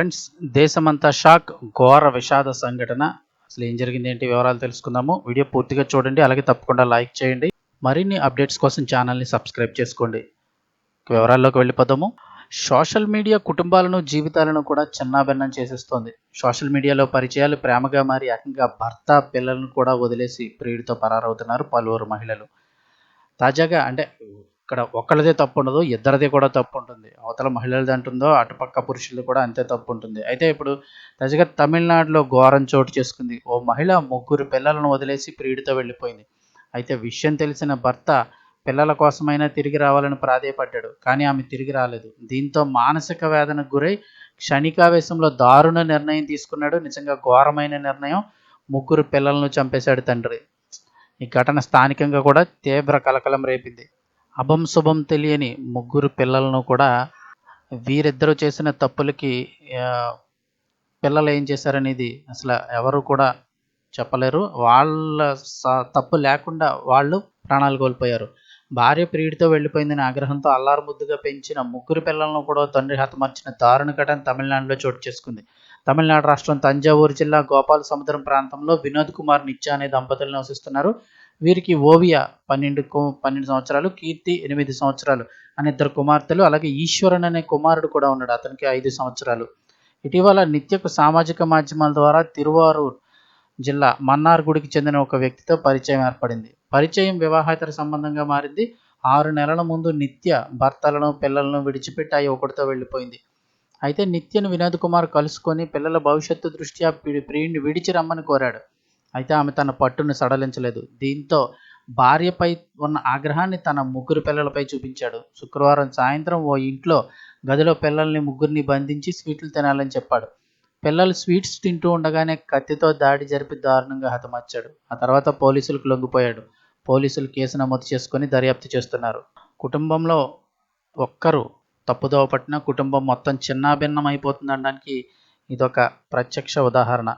Friends దేశమంతా shock ఘోర విషాద సంఘటన. అసలు ఏం జరిగింది ఏంటి వివరాలు తెలుసుకుందాము. వీడియో పూర్తిగా చూడండి అలాగే తప్పకుండా లైక్ చేయండి. మరిన్ని అప్డేట్స్ కోసం ఛానల్ని సబ్స్క్రైబ్ చేసుకోండి. వివరాల్లోకి వెళ్ళిపోదాము. సోషల్ మీడియా కుటుంబాలను జీవితాలను కూడా చిన్నాభిన్నం చేసేస్తోంది. సోషల్ మీడియాలో పరిచయాలు ప్రేమగా మారి ఏకంగా భర్త పిల్లలను కూడా వదిలేసి ప్రియుడితో పరారవుతున్నారు పలువురు మహిళలు. తాజాగా అంటే ఇక్కడ ఒక్కళ్ళదే తప్పు ఉండదు ఇద్దరిది కూడా తప్పు ఉంటుంది అవతల మహిళలది అంటుందో అటుపక్క పురుషులది కూడా అంతే తప్పు ఉంటుంది అయితే ఇప్పుడు తాజాగా తమిళనాడులో ఘోరం చోటు చేసుకుంది. ఓ మహిళ ముగ్గురు పిల్లలను వదిలేసి ప్రియుడితో వెళ్ళిపోయింది. అయితే విషయం తెలిసిన భర్త పిల్లల కోసమైనా తిరిగి రావాలని ప్రాధేయపడ్డాడు కానీ ఆమె తిరిగి రాలేదు. దీంతో మానసిక వేదనకు గురై క్షణికావేశంలో దారుణ నిర్ణయం తీసుకున్నాడు. నిజంగా ఘోరమైన నిర్ణయం ముగ్గురు పిల్లలను చంపేశాడు తండ్రి. ఈ ఘటన స్థానికంగా కూడా తీవ్ర కలకలం రేపింది. అభం శుభం తెలియని ముగ్గురు పిల్లలను కూడా వీరిద్దరూ చేసిన తప్పులకి పిల్లలు ఏం చేశారనేది అసలు ఎవరు కూడా చెప్పలేరు. వాళ్ళ స- తప్పు లేకుండా వాళ్ళు ప్రాణాలు కోల్పోయారు. భార్య ప్రియుడితో వెళ్ళిపోయిందని ఆగ్రహంతో అల్లారు ముద్దుగా పెంచిన ముగ్గురు పిల్లలను కూడా తండ్రి హతమార్చిన దారుణ ఘటన తమిళనాడులో చోటు చేసుకుంది. తమిళనాడు రాష్ట్రం తంజావూరు జిల్లా గోపాల సముద్రం ప్రాంతంలో వినోద్ కుమార్ నిత్య అనే దంపతులు నివసిస్తున్నారు. వీరికి ఓవియా పన్నెండు పన్నెండు సంవత్సరాలు కీర్తి ఎనిమిది సంవత్సరాలు అనే ఇద్దరు కుమార్తెలు అలాగే ఈశ్వరన్ అనే కుమారుడు కూడా ఉన్నాడు అతనికి ఐదు సంవత్సరాలు. ఇటీవల నిత్యకు సామాజిక మాధ్యమాల ద్వారా తిరువారూర్ జిల్లా మన్నార్గుడికి చెందిన ఒక వ్యక్తితో పరిచయం ఏర్పడింది. పరిచయం వివాహేతర సంబంధంగా మారింది. ఆరు నెలల ముందు నిత్య భర్తలను పిల్లలను విడిచిపెట్టి ఆ యువకుడితో వెళ్ళిపోయింది. అయితే నిత్యను వినోద్ కుమార్ కలుసుకొని పిల్లల భవిష్యత్తు దృష్ట్యా ప్రి- ప్రియుడిని విడిచి రమ్మని కోరాడు. అయితే ఆమె తన పట్టును సడలించలేదు. దీంతో భార్యపై ఉన్న ఆగ్రహాన్ని తన ముగ్గురు పిల్లలపై చూపించాడు. శుక్రవారం సాయంత్రం ఓ ఇంట్లో గదిలో పిల్లల్ని ముగ్గురిని బంధించి స్వీట్లు తినాలని చెప్పాడు. పిల్లలు స్వీట్స్ తింటూ ఉండగానే కత్తితో దాడి జరిపి దారుణంగా హతమార్చాడు. ఆ తర్వాత పోలీసులకు లొంగిపోయాడు. పోలీసులు కేసు నమోదు చేసుకొని దర్యాప్తు చేస్తున్నారు. కుటుంబంలో ఒక్కరు తప్పుదోవ పట్టిన కుటుంబం మొత్తం చిన్నాభిన్నం అయిపోతుంది అనడానికి ఇదొక ప్రత్యక్ష ఉదాహరణ.